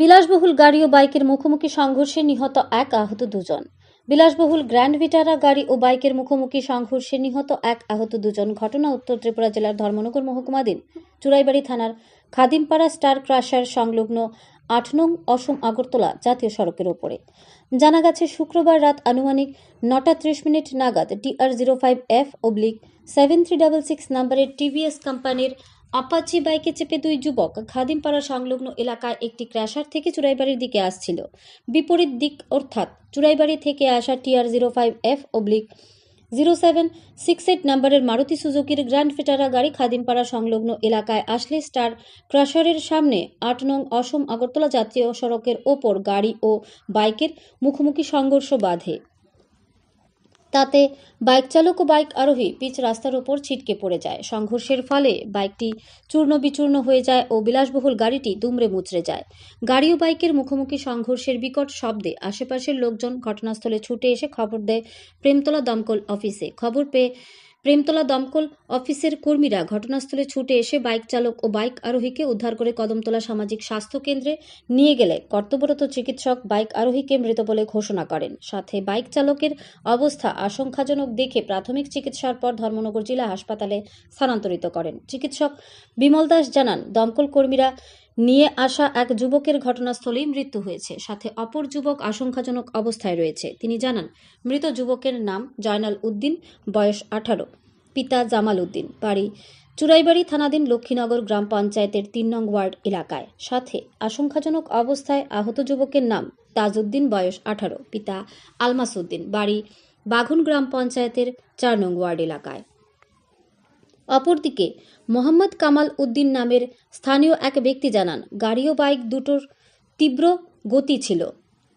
বিলাসবহুল গাড়ি ও বাইকের মুখোমুখি সংঘর্ষে নিহত এক আহত দুজন। বিলাসবহুল গ্র্যান্ড ভিটারা গাড়ি ও বাইকের মুখোমুখি সংঘর্ষে নিহত এক আহত দুজন ঘটনা উত্তর ত্রিপুরা জেলার ধর্মনগর মহকুমাধীন চুরাইবাড়ি থানার খাদিমপাড়া স্টার ক্রাশার সংলগ্ন আট নং অসম আগরতলা জাতীয় সড়কের ওপরে। জানা গেছে, শুক্রবার রাত আনুমানিক নটা ত্রিশ মিনিট নাগাদ TR zero five F oblique seven three double six নাম্বারের টিভিএস কোম্পানির আপাচি বাইকে চেপে দুই যুবক খাদিমপাড়া সংলগ্ন এলাকায় একটি ক্র্যাশার থেকে চুরাইবাড়ির দিকে আসছিল। বিপরীত দিক অর্থাৎ চুরাইবাড়ি থেকে আসা TR zero five F oblique zero seven six eight নম্বরের মারুতি সুজুকির গ্র্যান্ড ফিটারা গাড়ি খাদিমপাড়া সংলগ্ন এলাকায় আসলে স্টার ক্রাশারের সামনে আট নং অসম আগরতলা জাতীয় সড়কের ওপর গাড়ি ও বাইকের মুখোমুখি সংঘর্ষ বাধে। তাতে বাইক চালক ও বাইক আরোহী পিচ রাস্তার ওপর ছিটকে পড়ে যায়। সংঘর্ষের ফলে বাইকটি চূর্ণ বিচূর্ণ হয়ে যায় ও বিলাসবহুল গাড়িটি দুমড়ে মুচড়ে যায়। গাড়ি ও বাইকের মুখোমুখি সংঘর্ষের বিকট শব্দে আশেপাশের লোকজন ঘটনাস্থলে ছুটে এসে খবর দেয় প্রেমতলা দমকল অফিসে। খবর পেয়ে প্রেমতলা দমকল অফিসের কর্মীরা ঘটনাস্থলে ছুটে এসে বাইক চালক ও বাইক আরোহীকে উদ্ধার করে কদমতলা সামাজিক স্বাস্থ্য কেন্দ্রে নিয়ে গেলে কর্তব্যরত চিকিৎসক বাইক আরোহীকে মৃত বলে ঘোষণা করেন। সাথে বাইক চালকের অবস্থা আশঙ্কাজনক দেখে প্রাথমিক চিকিৎসার পর ধর্মনগর জেলা হাসপাতালে স্থানান্তরিত করেন। চিকিৎসক বিমল দাস জানান, দমকল কর্মীরা নিয়ে আসা এক যুবকের ঘটনাস্থলেই মৃত্যু হয়েছে। সাথে অপর যুবক আশঙ্কাজনক অবস্থায় রয়েছে। তিনি জানান, মৃত যুবকের নাম জয়নাল উদ্দিন, বয়স আঠারো। পিতা জামাল উদ্দিন। বাড়ি চুরাইবাড়ি থানাধীন লক্ষ্মীনগর গ্রাম পঞ্চায়েতের তিন নং ওয়ার্ড এলাকায়। সাথে আশঙ্কাজনক অবস্থায় আহত যুবকের নাম তাজউদ্দিন, বয়স আঠারো। পিতা আলমাস উদ্দিন। বাড়ি বাঘুন গ্রাম পঞ্চায়েতের চার নং ওয়ার্ড এলাকায়। অপরদিকে, মোহাম্মদ কামাল উদ্দিন নামের স্থানীয় এক ব্যক্তি জানান, গাড়ি ও বাইক দুটোর তীব্র গতি ছিল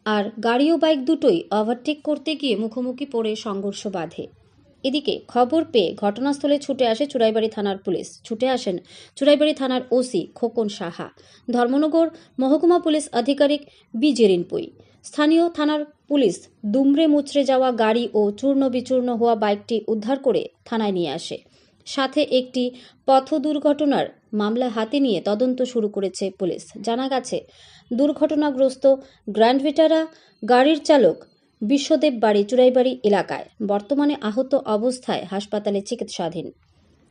আর গাড়ি ও বাইক দুটোই ওভারটেক করতে গিয়ে মুখোমুখি পড়ে সংঘর্ষ বাঁধে। এদিকে খবর পেয়ে ঘটনাস্থলে ছুটে আসে চুরাইবাড়ি থানার পুলিশ। ছুটে আসেন চুরাইবাড়ি থানার ওসি খোকন সাহা। ধর্মনগর মহকুমা পুলিশ আধিকারিক বি জেরিনপুই স্থানীয় থানার পুলিশ দুমড়ে মুচড়ে যাওয়া গাড়ি ও চূর্ণ বিচূর্ণ হওয়া বাইকটি উদ্ধার করে থানায় নিয়ে আসে। সাথে একটি পথ দুর্ঘটনার মামলা হাতে নিয়ে তদন্ত শুরু করেছে পুলিশ। জানা গেছে, দুর্ঘটনাগ্রস্ত গ্র্যান্ড ভিটারা গাড়ির চালক বিশ্বদেব বাড়ি চুরাইবাড়ি এলাকায় বর্তমানে আহত অবস্থায় হাসপাতালে চিকিৎসাধীন।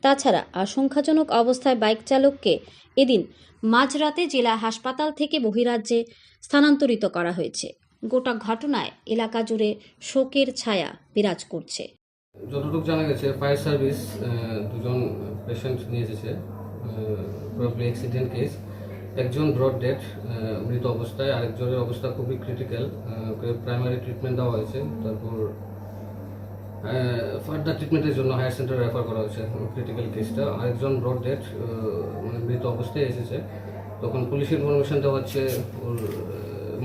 তাছাড়া আশঙ্কাজনক অবস্থায় বাইক চালককে এদিন মাঝরাতে জেলা হাসপাতাল থেকে বহিরাজ্যে স্থানান্তরিত করা হয়েছে। গোটা ঘটনায় এলাকা জুড়ে শোকের ছায়া বিরাজ করছে। যতটুকু জানা গেছে, ফায়ার সার্ভিস দুজন পেশেন্ট নিয়ে এসেছে প্রবলি অ্যাক্সিডেন্ট কেস একজন ব্রড ডেড মৃত অবস্থায়, আরেকজনের অবস্থা খুবই ক্রিটিক্যাল প্রাইমারি ট্রিটমেন্ট দেওয়া হয়েছে। তারপর ফার্দার ট্রিটমেন্টের জন্য হায়ার সেন্টার রেফার করা হয়েছে ক্রিটিক্যাল কেসটা আরেকজন ব্রড ডেড মানে মৃত অবস্থায় এসেছে। তখন পুলিশ ইনফরমেশন দেওয়া হচ্ছে ওর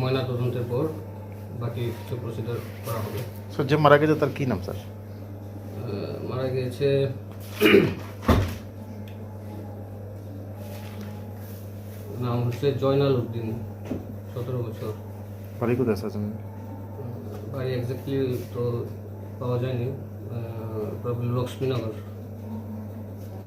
ময়না তদন্তের পর বাকি কিছু প্রসিডার করা হবে। স্যার যে মারা গেছে তার কি নাম, স্যার? গিয়েছে নাম হচ্ছে জয়নাল উদ্দিন সতেরো বছর। বাড়ি কোথায় আছেন বাড়ি এক্স্যাক্টলি তো পাওয়া যায়নি প্রবলেম লক্ষ্মীনগর।